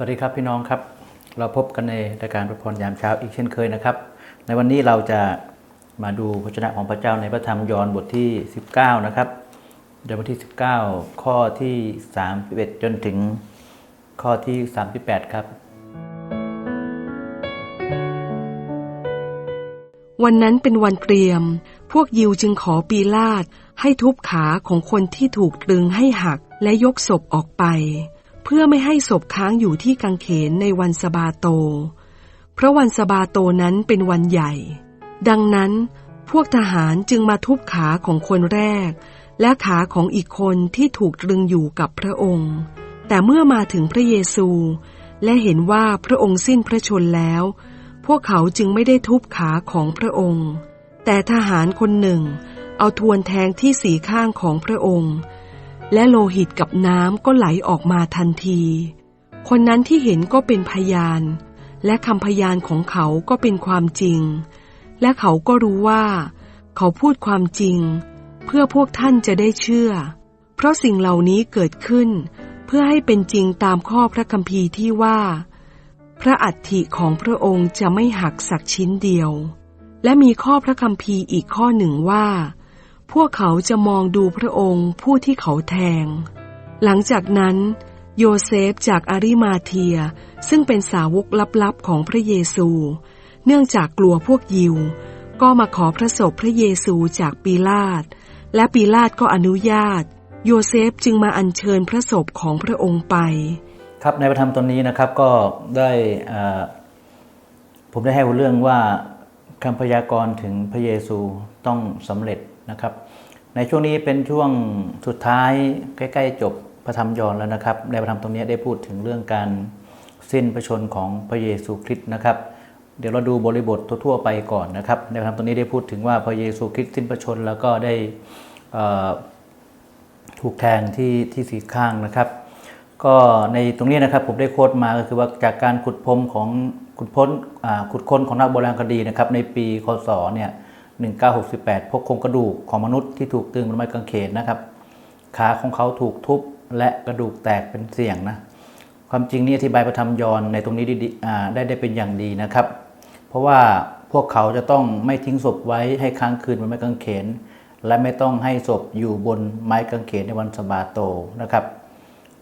สวัสดีครับพี่น้องครับ เราพบกันในรายการประพรยามเช้าอีกเช่นเคยนะครับ ในวันนี้เราจะมาดูพระชนะของพระเจ้าในพระธรรมยอห์นบทที่ 19 นะครับในบทที่ 19 ข้อที่ 31 จนถึงข้อที่ 38 ครับ วันนั้นเป็นวันเตรียม พวกยิวจึงขอปีลาตให้ทุบขาของคนที่ถูกตรึงให้หักและยกศพออกไป เพื่อไม่ให้ศพค้างอยู่ที่กังเขนในวันสบาโต เพราะวันสบาโตนั้นเป็นวันใหญ่ ดังนั้นพวกทหารจึงมาทุบขาของคนแรก และขาของอีกคนที่ถูกตรึงอยู่กับพระองค์ แต่เมื่อมาถึงพระเยซู และเห็นว่าพระองค์สิ้นพระชนแล้ว พวกเขาจึงไม่ได้ทุบขาของพระองค์ แต่ทหารคนหนึ่ง เอาทวนแทงที่สีข้างของพระองค์ และโลหิตกับน้ำก็ไหลออกมาทันที คนนั้นที่เห็นก็เป็นพยาน และคำพยานของเขาก็เป็นความจริง และเขาก็รู้ว่า เขาพูดความจริง เพื่อพวกท่านจะได้เชื่อ เพราะสิ่งเหล่านี้เกิดขึ้น เพื่อให้เป็นจริงตามข้อพระคัมภีร์ที่ว่า พระอัฐิของพระองค์จะไม่หักสักชิ้นเดียว และมีข้อพระคัมภีร์อีกข้อหนึ่งว่า พวกเขาจะมองดูพระองค์ผู้ที่เขาแทง หลังจากนั้น โยเซฟจากอาริมาเทีย ซึ่งเป็นสาวกลับๆของพระเยซู เนื่องจากกลัวพวกยิว ก็มาขอพระศพพระเยซูจากปีลาตและปีลาตก็อนุญาต โยเซฟจึงมาอัญเชิญพระศพของพระองค์ไป ครับในพระธรรมตอนนี้นะครับก็ได้ผมได้ให้เรื่องว่าคำพยากรณ์ถึงพระเยซูต้องสำเร็จ นะครับ ในช่วงนี้เป็นช่วงสุดท้ายใกล้ๆจบพระธรรมยอห์นแล้วนะครับในพระธรรมตรงนี้ได้พูดถึงเรื่องการสิ้นพระชนของพระเยซูคริสต์นะครับ เดี๋ยวเราดูบริบททั่วๆไปก่อนนะครับในพระธรรมตรงนี้ได้พูดถึงว่าพระเยซูคริสต์สิ้นพระชนแล้วก็ได้ถูกแทงที่ที่สีข้างนะครับ ก็ในตรงนี้นะครับผมได้โค้ดมาก็คือว่าจากการขุดพบของขุดพ้นขุดค้นของนักโบราณคดีนะครับในปีคศเนี่ย 1968 พบโครงกระดูกของมนุษย์ที่ถูกตึงบนไม้กางเขนนะครับ ขาของเขาถูกทุบและกระดูกแตกเป็นเสี่ยงนะ ความจริงนี่อธิบายพระธรรมยอนในตรงนี้ได้ดีอ่าได้ได้เป็นอย่างดีนะครับ เพราะว่าพวกเขาจะต้องไม่ทิ้งศพไว้ให้ค้างคืนบนไม้กางเขน และไม่ต้องให้ศพอยู่บนไม้กางเขนในวันสบาโตนะครับ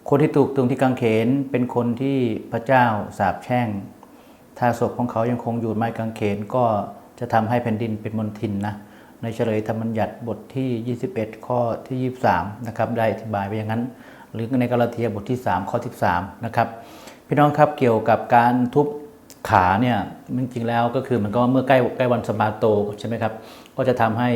คนที่ถูกตึงที่กางเขนเป็นคนที่พระเจ้าสาปแช่ง ถ้าศพของเขายังคงอยู่ไม้กางเขนก็ จะทำให้แผ่นดินเป็นมลทินนะในเฉลยธรรมบัญญัติบทที่ 21 ข้อที่ 23 นะครับได้อธิบายไว้อย่างนั้น หรือในกาลาเทียบทที่ 3 ข้อที่3นะครับพี่น้องครับเกี่ยวกับการทุบขาเนี่ยจริงๆแล้วก็คือมันก็เมื่อใกล้ใกล้วันสะบาโตใช่ไหมครับก็จะทำให้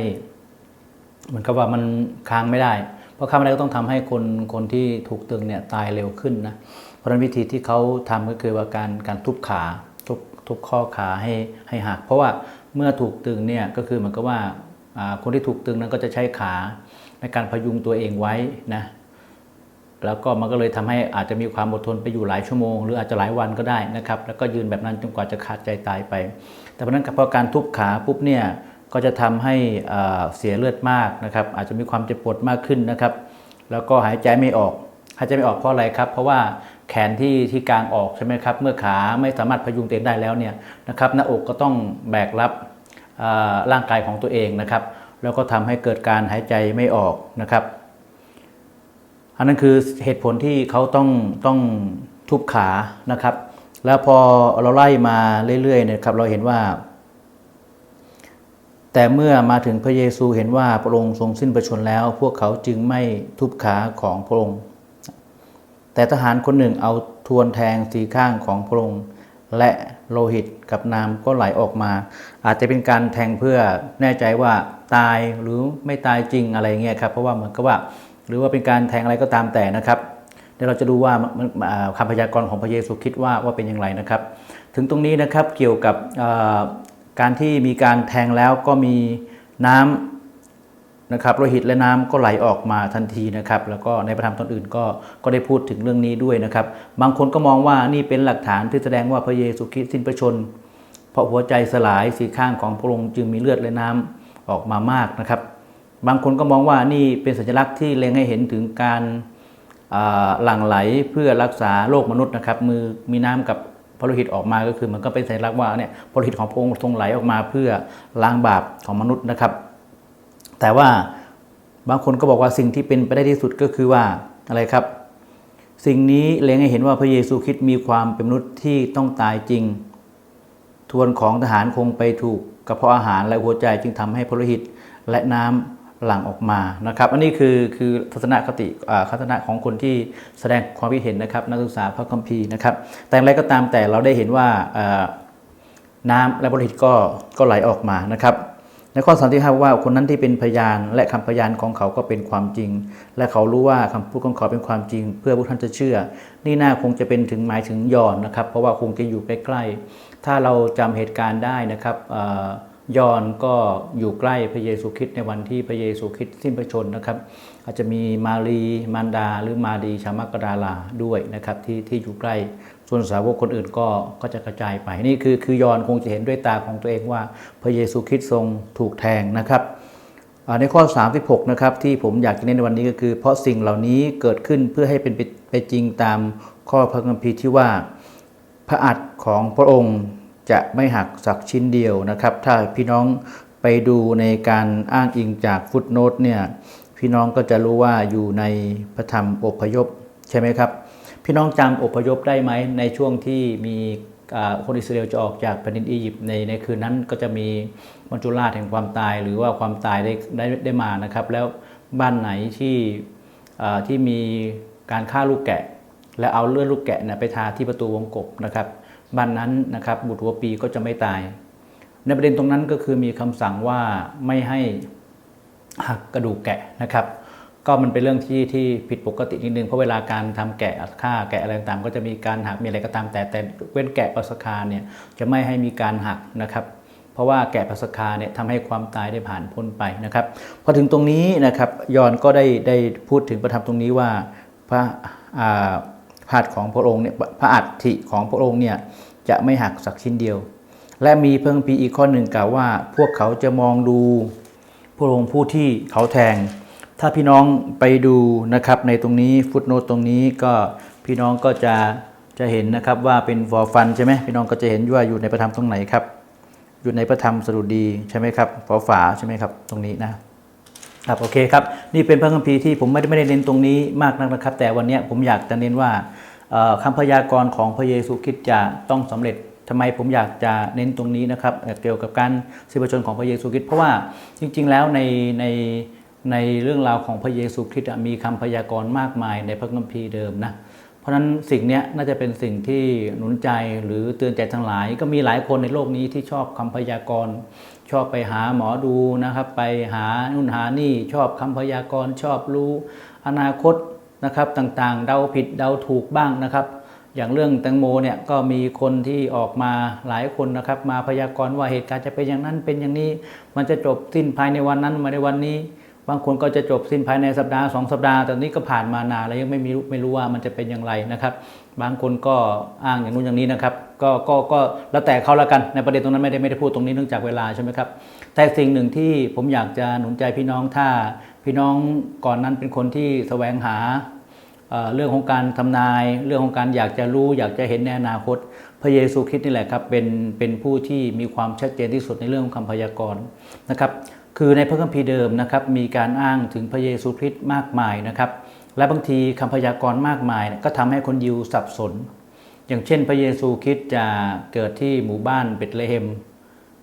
เหมือนกับว่ามันค้างไม่ได้ เพราะค้างไม่ได้ก็ต้องทำให้คนคนที่ถูกตึงเนี่ยตายเร็วขึ้นนะเพราะฉะนั้นวิธีที่เขาทำก็คือว่าการการทุบขาทุบทุบข้อขาให้ให้หักเพราะว่า เมื่อถูกตึงเนี่ยก็คือเหมือนกับว่าคนที่ถูกตึงนั้นก็จะใช้ขาในการพยุงตัวเองไว้นะแล้วก็มันก็เลยทำให้อาจจะมีความอดทนไปอยู่หลายชั่วโมง หรืออาจจะหลายวันก็ได้นะครับ แล้วก็ยืนแบบนั้นจนกว่าจะขาดใจตายไป แต่เพราะนั้นพอการทุบขาปุ๊บเนี่ยก็จะทำให้เสียเลือดมากนะครับ อาจจะมีความเจ็บปวดมากขึ้นนะครับ แล้วก็หายใจไม่ออกหายใจไม่ออกเพราะอะไรครับ เพราะว่า แขนที่ที่กลางออกใช่ไหมครับ เมื่อขาไม่สามารถพยุงตัวเองได้แล้วเนี่ยนะครับหน้าอกก็ต้องแบกรับร่างกายของตัวเองนะครับ แล้วก็ทำให้เกิดการหายใจไม่ออกนะครับ อันนั้นคือเหตุผลที่เขาต้องต้องทุบขานะครับ แล้วพอเราไล่มาเรื่อยๆเนี่ยครับ เราเห็นว่า แต่เมื่อมาถึงพระเยซูเห็นว่าพระองค์ทรงสิ้นพระชนแล้ว พวกเขาจึงไม่ทุบขาของพระองค์ แต่ทหารคนหนึ่งเอาทวนแทงสีข้างของพระองค์และโลหิตกับน้ำก็ไหลออกมา อาจจะเป็นการแทงเพื่อแน่ใจว่าตายหรือไม่ตายจริงอะไรเงี้ยครับเพราะว่าเหมือนกับว่าหรือว่าเป็นการแทงอะไรก็ตามแต่นะครับเดี๋ยวเราจะดูว่าค่าคำพยากรณ์ของพระเยซูคิดว่าว่าเป็นอย่างไรนะครับ ถึงตรงนี้นะครับเกี่ยวกับการที่มีการแทงแล้วก็มีน้ำ นะครับโลหิตและน้ำก็ไหลออกมาทันทีนะครับแล้วก็ในพระธรรมตอนอื่นก็ก็ได้พูดถึงเรื่องนี้ด้วยนะครับ บางคนก็มองว่านี่เป็นหลักฐานที่แสดงว่าพระเยซูคริสต์สิ้นพระชน เพราะหัวใจสลายสีข้างของพระองค์จึงมีเลือดและน้ำออกมามากนะครับ บางคนก็มองว่านี่เป็นสัญลักษณ์ที่เล็งให้เห็นถึงการหลั่งไหลเพื่อรักษาโรคมนุษย์นะครับมือมีน้ำกับพระโลหิตออกมาก็คือมันก็เป็นสัญลักษณ์ว่าเนี่ยพระโลหิตของพระองค์ทรงไหลออกมาเพื่อล้างบาปของมนุษย์นะครับ แต่ว่าบางคนก็บอกว่าสิ่งที่เป็นไปได้ที่สุดก็คือว่าอะไรครับ สิ่งนี้เล็งให้เห็นว่าพระเยซูคริสต์มีความเป็นมนุษย์ที่ต้องตายจริง ทวนของทหารคงไปถูกกระเพาะอาหารและหัวใจจึงทำให้พลหิตและน้ำหลั่งออกมานะครับ อันนี้คือคือทัศนคติอ่าทัศนะของคนที่แสดงความคิดเห็นนะครับ นักศึกษาพระคัมภีร์นะครับ แต่อย่างไรก็ตามแต่เราได้เห็นว่าน้ำและพลโลหิตก็ก็ไหลออกมานะครับ ในข้อสันติภาว่าคนนั้นที่เป็นพยาน และคำพยานของเขาก็เป็นความจริง และเขารู้ว่าคำพูดของเขาเป็นความจริง เพื่อพวกท่านจะเชื่อ นี่น่าคงจะเป็นถึงหมายถึงยอนนะครับ เพราะว่าคงจะอยู่ใกล้ๆ ถ้าเราจำเหตุการณ์ได้นะครับยอนก็อยู่ใกล้พระเยซูคริสต์ในวันที่พระเยซูคริสต์สิ้นพระชนนะครับ อาจจะมีมารีมารดา หรือมาดีชามักดาลาด้วยนะครับที่ที่อยู่ใกล้ ส่วนสาวกคนอื่นก็ก็จะกระจายไป นี่คือคือยอนคงจะเห็นด้วยตาของตัวเองว่าพระเยซูคริสต์ทรงถูกแทงนะครับในข้อ 36 นะครับที่ผมอยากจะเน้นในวันนี้ก็คือ เพราะสิ่งเหล่านี้เกิดขึ้นเพื่อให้เป็นไปไปจริงตามข้อพระคัมภีร์ที่ว่าพระอัฏฐของพระองค์จะไม่หักสักชิ้นเดียวนะครับ ถ้าพี่น้องไปดูในการอ้างอิงจากฟุตโนตเนี่ยพี่น้องก็จะรู้ว่าอยู่ในพระธรรมอพยพใช่ไหมครับ พี่น้องจำอพยพได้ไหมในช่วงที่มีคนอิสราเอลจะออกจากแผ่นดินอียิปต์ในในคืนนั้นก็จะมีมัจจุราชแห่งความตาย หรือว่าความตายได้ได้ได้มานะครับ แล้วบ้านไหนที่ที่มีการฆ่าลูกแกะ และเอาเลือดลูกแกะเนี่ยไปทาที่ประตูวงกบนะครับบ้านนั้นนะครับบุตรหัวปีก็จะไม่ตาย ในประเด็นตรงนั้นก็คือมีคำสั่งว่าไม่ให้หักกระดูกแกะนะครับ ก็มันเป็นเรื่องที่ที่ผิดปกตินิดนึงเพราะเวลาการทำแกะฆ่าแกะอะไรต่างๆก็จะมีการหักมีอะไรก็ตามแต่แต่เว้นแกะปัสคาเนี่ยจะไม่ให้มีการหักนะครับ เพราะว่าแกะปัสคาเนี่ยทำให้ความตายได้ผ่านพ้นไปนะครับพอถึงตรงนี้นะครับยอนก็ได้ได้พูดถึงประทับตรงนี้ว่าพระอ่าพระหัตถ์ของพระองค์เนี่ยพระอัฐิของพระองค์เนี่ยจะไม่หักสักชิ้นเดียว และมีเพิ่งพีอีกข้อหนึ่งกล่าวว่า พวกเขาจะมองดูพระองค์ผู้ที่เขาแทง ถ้าพี่น้องไปดูนะครับในตรงนี้ฟุตโนตตรงนี้ก็พี่น้องก็จะจะเห็นนะครับว่าเป็นฟอฟันใช่ไหมพี่น้องก็จะเห็นว่าอยู่ในประธรรมตรงไหนครับ อยู่ในพระธรรมสดุดีใช่ไหมครับฝอฝาใช่ไหมครับตรงนี้นะครับโอเคครับนี่เป็นพระคัมภีร์ที่ผมไม่ได้ไม่ได้เน้นตรงนี้มากนักนะครับ แต่วันนี้ผมอยากจะเน้นว่าเอ่อคำพยากรณ์ของพระเยซูคริสต์จะต้องสำเร็จทำไมผมอยากจะเน้นตรงนี้นะครับเอ่อเกี่ยวกับการสิบชนของพระเยซูคริสต์เพราะว่าจริง ๆ แล้วในใน ในเรื่องราวของพระเยซูคริสต์มีคำพยากรณ์มากมายในพระคัมภีร์เดิมนะ เพราะฉะนั้นสิ่งนี้น่าจะเป็นสิ่งที่หนุนใจหรือเตือนใจทั้งหลาย ก็มีหลายคนในโลกนี้ที่ชอบคำพยากรณ์ ชอบไปหาหมอดูนะครับ ไปหานู่นหานี่ชอบคำพยากรณ์ ชอบรู้อนาคตนะครับต่างๆ เดาผิดเดาถูกบ้างนะครับ อย่างเรื่องแตงโมเนี่ยก็มีคนที่ออกมาหลายคนนะครับ มาพยากรณ์ว่าเหตุการณ์จะเป็นอย่างนั้นเป็นอย่างนี้ มันจะจบสิ้นภายในวันนั้นมาในวันนี้ บางคนก็จะจบสิ้นภายในสัปดาห์สองสัปดาห์ แต่นี้ก็ผ่านมานานแล้วยังไม่มีรู้ไม่รู้ว่ามันจะเป็นอย่างไรนะครับ บางคนก็อ้างอย่างนู้นอย่างนี้นะครับ ก็ก็ก็แล้วแต่เขาละกันในประเด็นตรงนั้นไม่ได้ไม่ได้พูดตรงนี้เนื่องจากเวลาใช่ไหมครับ แต่สิ่งหนึ่งที่ผมอยากจะหนุนใจพี่น้องถ้า พี่น้องก่อนนั้นเป็นคนที่แสวงหาเเรื่องของการทำนาย เรื่องของการอยากจะรู้ อยากจะเห็นในอนาคต พระเยซูคริสต์นี่แหละครับเป็นเป็นผู้ที่มีความชัดเจนที่สุดในเรื่องของคำพยากรณ์นะครับ คือในพระคัมภีร์เดิมนะครับมีการอ้างถึงพระเยซูคริสต์มากมายนะครับและบางทีคำพยากรณ์มากมายก็ทำให้คนยิวสับสน อย่างเช่น พระเยซูคริสต์จะเกิดที่หมู่บ้านเบธเลเฮม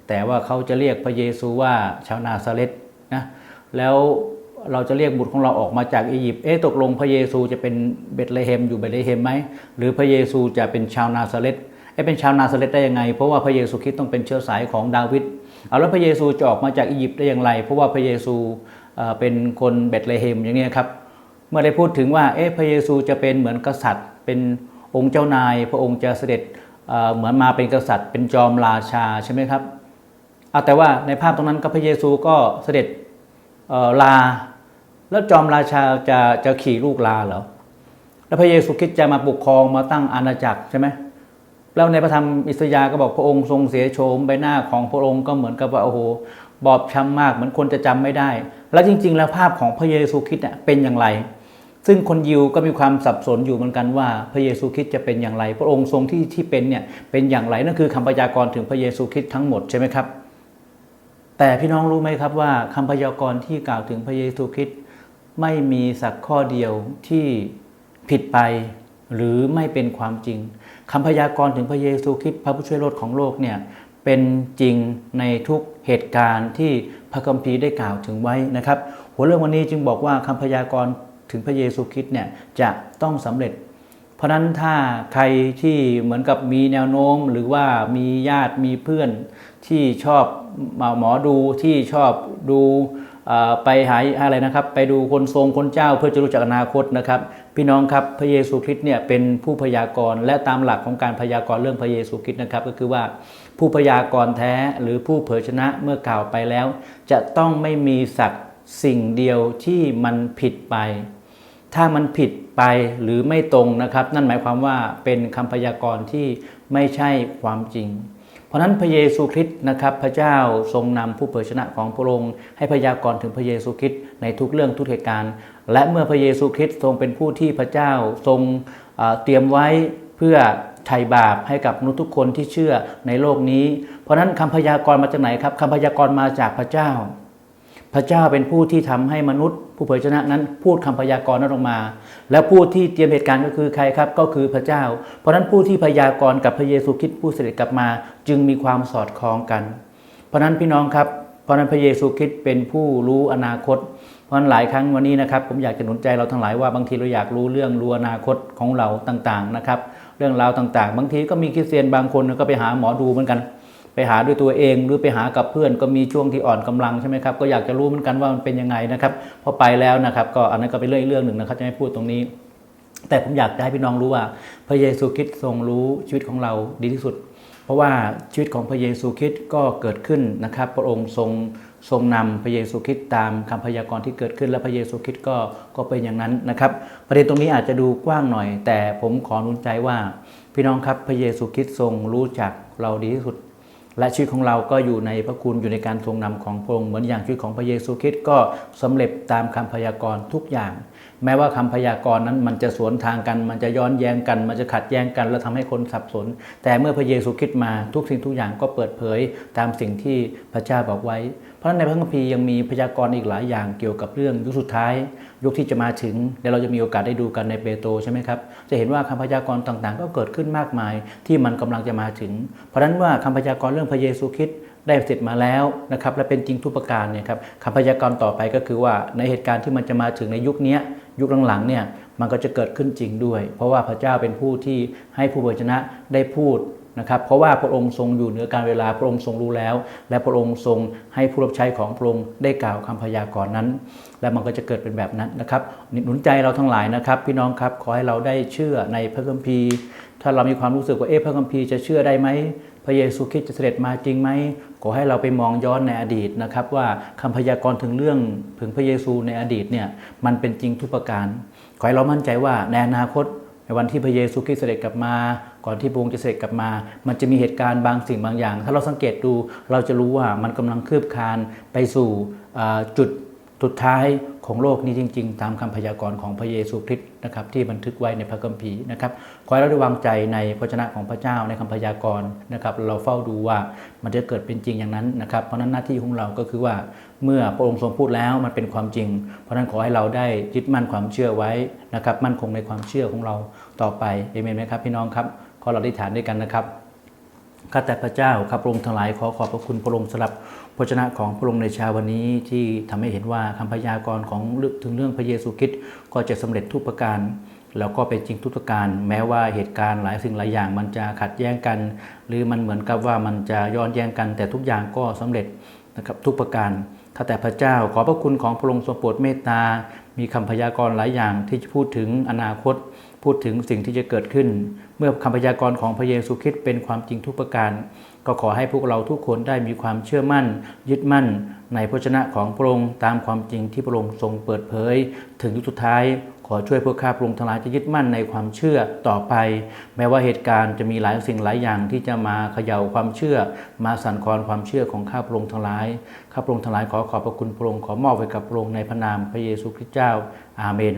แต่ว่าเขาจะเรียกพระเยซูว่าชาวนาซาเรตนะแล้วเราจะเรียกบุตรของเราออกมาจากอียิปต์ เอ๊ะตกลงพระเยซูจะเป็นเบธเลเฮมอยู่เบธเลเฮมไหม หรือพระเยซูจะเป็นชาวนาซาเรตเอ๊ะเป็นชาวนาซาเรตได้ยังไง เพราะว่าพระเยซูคริสต์ต้องเป็นเชื้อสายของดาวิด เอาแล้วพระเยซูจะออกมาจากอียิปต์ได้อย่างไร เพราะว่าพระเยซูเป็นคนเบธเลเฮมอย่างนี้ครับ เมื่อได้พูดถึงว่าเอ๊ะพระเยซูจะเป็นเหมือนกษัตริย์ เป็นองค์เจ้านาย พระองค์จะเสด็จเหมือนมาเป็นกษัตริย์ เป็นจอมราชาใช่ไหมครับเอาแต่ว่าในภาพตรงนั้นก็พระเยซูก็เสด็จลา แล้วจอมราชาจะจะขี่ลูกลาเหรอแล้วพระเยซูคริสต์จะมาปกครองมาตั้งอาณาจักรใช่ไหม แล้วในพระธรรมอิสยาห์ก็บอกพระองค์ทรงเสียโฉมใบหน้าของพระองค์ก็เหมือนกับว่าโอ้โหบอบช้ำมากเหมือนคนจะจำไม่ได้ แล้วจริง ๆ แล้วภาพของพระเยซูคริสต์เนี่ยเป็นอย่างไร ซึ่งคนยิวก็มีความสับสนอยู่เหมือนกันว่าพระเยซูคริสต์จะเป็นอย่างไร พระองค์ทรงที่ที่เป็นเนี่ยเป็นอย่างไรนั่นคือคำพยากรณ์ถึงพระเยซูคริสต์ทั้งหมดใช่ไหมครับ แต่พี่น้องรู้ไหมครับว่าคำพยากรณ์ที่กล่าวถึงพระเยซูคริสต์ไม่มีสักข้อเดียวที่ผิดไปหรือไม่เป็นความจริง คำพยากรณ์ถึงพระเยซูคริสต์พระผู้ช่วยโลดของโลกเนี่ยเป็นจริงในทุกเหตุการณ์ที่พระคัมภีร์ได้กล่าวถึงไว้นะครับ หัวเรื่องวันนี้จึงบอกว่าคำพยากรณ์ถึงพระเยซูคริสต์เนี่ยจะต้องสำเร็จ เพราะนั้นถ้าใครที่เหมือนกับมีแนวโน้ม หรือว่ามีญาติมีเพื่อนที่ชอบมาหมอดูที่ชอบดู ไปหาอะไรนะครับ ไปดูคนทรงคนเจ้าเพื่อจะรู้จักอนาคตนะครับ พี่น้องครับพระเยซูคริสต์เนี่ยเป็นผู้พยากรณ์และตามหลักของการพยากรณ์เรื่องพระเยซูคริสต์นะครับ ก็คือว่าผู้พยากรณ์แท้หรือผู้เผยชนะเมื่อกล่าวไปแล้ว จะต้องไม่มีสักสิ่งเดียวที่มันผิดไป ถ้ามันผิดไปหรือไม่ตรงนะครับ นั่นหมายความว่าเป็นคำพยากรณ์ที่ไม่ใช่ความจริง เพราะนั้นพระเยซูคริสต์นะครับพระเจ้าทรงนำผู้เผยชนะของพระองค์ให้พยากรณ์ถึงพระเยซูคริสต์ในทุกเรื่องทุกเหตุการณ์ และเมื่อพระเยซูคริสต์ทรงเป็นผู้ที่พระเจ้าทรงเเตรียมไว้เพื่อไถ่บาปให้กับมนุษย์ทุกคนที่เชื่อในโลกนี้ เพราะนั้นคำพยากรณ์มาจากไหนครับคำพยากรณ์มาจากพระเจ้า พระเจ้าเป็นผู้ที่ทำให้มนุษย์ ผู้เผยชนะนั้นพูดคำพยากรณ์นั้นออกมา และผู้ที่เตรียมเหตุการณ์ก็คือใครครับก็คือพระเจ้า เพราะนั้นผู้ที่พยากรณ์กับพระเยซูคริสต์ผู้เสด็จกลับมา จึงมีความสอดคล้องกัน เพราะนั้นพี่น้องครับ เพราะนั้นพระเยซูคริสต์เป็นผู้รู้อนาคต เพราะฉะนั้นหลายครั้งวันนี้นะครับผมอยากจะหนุนใจเราทั้งหลายว่าบางทีเราอยากรู้เรื่องรู้อนาคตของเราต่างๆนะครับ เรื่องราวต่างๆ บางทีก็มีคริสเตียนบางคนก็ไปหาหมอดูเหมือนกัน ไปหาด้วยตัวเอง หรือไปหากับเพื่อนก็มีช่วงที่อ่อนกำลังใช่ไหมครับก็อยากจะรู้เหมือนกันว่ามันเป็นยังไงนะครับพอไปแล้วนะครับก็อันนั้นก็เป็นเรื่องอีกเรื่องหนึ่งนะครับจะไม่พูดตรงนี้ แต่ผมอยากจะให้พี่น้องรู้ว่า พระเยซูคริสต์ทรงรู้ชีวิตของเราดีที่สุด เพราะว่าชีวิตของพระเยซูคริสต์ก็เกิดขึ้นนะครับ พระองค์ทรงทรงนำพระเยซูคริสต์ตามคำพยากรณ์ที่เกิดขึ้นและพระเยซูคริสต์ก็ก็เป็นอย่างนั้นนะครับ ประเด็นตรงนี้อาจจะดูกว้างหน่อย แต่ผมขอนุนใจว่า พี่น้องครับพระเยซูคริสต์ทรงรู้จักเราดีที่สุด และชีวิตของเราก็อยู่ในพระคุณอยู่ในการทรงนำของพระองค์เหมือนอย่างชีวิตของพระเยซูคริสต์ก็สำเร็จตามคำพยากรณ์ทุกอย่างแม้ว่าคำพยากรณ์นั้นมันจะสวนทางกัน มันจะย้อนแย้งกัน มันจะขัดแย้งกัน และทำให้คนสับสน แต่เมื่อพระเยซูคริสต์มาทุกสิ่งทุกอย่างก็เปิดเผยตามสิ่งที่พระเจ้าบอกไว้ เพราะฉะนั้นในพระคัมภีร์ยังมีพยากรณ์อีกหลายอย่างเกี่ยวกับเรื่องยุคสุดท้าย ยุคที่จะมาถึงเดี๋ยวเราจะมีโอกาสได้ดูกันในเปโตรใช่ไหมครับจะเห็นว่าคำพยากรณ์ต่างๆ ก็เกิดขึ้นมากมายที่มันกำลังจะมาถึง เพราะฉะนั้นว่าคำพยากรณ์เรื่องพระเยซูคริสต์ ได้เสร็จมาแล้วนะครับและเป็นจริงทุกประการเนี่ยครับคำพยากรณ์ต่อไปก็คือว่าในเหตุการณ์ที่มันจะมาถึงในยุคนี้ยุคหลังๆเนี่ยมันก็จะเกิดขึ้นจริงด้วย เพราะว่าพระเจ้าเป็นผู้ที่ให้ผู้เผยชนะได้พูดนะครับเพราะว่าพระองค์ทรงอยู่เหนือการเวลาพระองค์ทรงรู้แล้ว และพระองค์ทรงให้ผู้รับใช้ของพระองค์ได้กล่าวคำพยากรณ์นั้น และมันก็จะเกิดเป็นแบบนั้นนะครับหนุนใจเราทั้งหลายนะครับ พี่น้องครับขอให้เราได้เชื่อในพระคัมภีร์ ถ้าเรามีความรู้สึกว่าเอ๊ะพระคัมภีร์จะเชื่อได้ไหมพระเยซูคริสต์จะเสด็จมาจริงไหม ขอให้เราไปมองย้อนในอดีตนะครับ ว่าคำพยากรณ์ถึงเรื่องถึงพระเยซูในอดีตเนี่ยมันเป็นจริงทุกประการ ขอให้เรามั่นใจว่าในอนาคตในวันที่พระเยซูคริสต์เสด็จกลับมา ก่อนที่พระองค์จะเสด็จกลับมา มันจะมีเหตุการณ์บางสิ่งบางอย่าง ถ้าเราสังเกตดูเราจะรู้ว่ามันกำลังคืบคานไปสู่จุด สุดท้ายของโลกนี้จริง ๆ ตามคำพยากรณ์ของพระเยซูคริสต์นะครับที่บันทึกไว้ในพระคัมภีร์นะครับขอให้เราได้วางใจในพระชนะของพระเจ้าในคำพยากรณ์นะครับเราเฝ้าดูว่ามันจะเกิดเป็นจริงอย่างนั้นนะครับเพราะนั้นหน้าที่ของเราก็คือว่าเมื่อพระองค์ทรงพูดแล้วมันเป็นความจริง เพราะฉะนั้นขอให้เราได้ยึดมั่นความเชื่อไว้นะครับมั่นคงในความเชื่อของเราต่อไปเอเมนไหมครับพี่น้องครับขอเราได้ฐานด้วยกันนะครับข้าแต่พระเจ้าข้าพระองค์ทั้งหลายขอขอบพระคุณพระองค์สำหรับ พระชนะของพระองค์ในเช้าวันนี้ที่ทำให้เห็นว่าคำพยากรณ์ของถึงเรื่องพระเยซูคริสต์ก็จะสำเร็จทุกประการ แล้วก็เป็นจริงทุกประการ แม้ว่าเหตุการณ์หลายสิ่งหลายอย่างมันจะขัดแย้งกัน หรือมันเหมือนกับว่ามันจะย้อนแย้งกัน แต่ทุกอย่างก็สำเร็จนะครับทุกประการข้าแต่พระเจ้าขอพระคุณของพระองค์ทรงโปรดเมตตา มีคำพยากรณ์หลายอย่างที่จะพูดถึงอนาคต พูดถึงสิ่งที่จะเกิดขึ้น เมื่อคำพยากรณ์ของพระเยซูคริสต์เป็นความจริงทุกประการ ก็ขอให้พวกเราทุกคนได้มีความเชื่อมั่น ยึดมั่น ในพระชนะของพระองค์ตามความจริงที่พระองค์ทรงเปิดเผย ถึงยุคสุดท้าย ขอช่วยพวกข้าพระองค์ทั้งหลายจะยึดมั่นในความเชื่อต่อไป แม้ว่าเหตุการณ์จะมีหลายสิ่งหลายอย่างที่จะมาเขย่าความเชื่อ มาสั่นคลอนความเชื่อของข้าพระองค์ทั้งหลายข้าพระองค์ทั้งหลายขอขอบพระคุณพระองค์ขอมอบไว้กับพระองค์ในพระนามพระเยซูคริสต์เจ้าอาเมน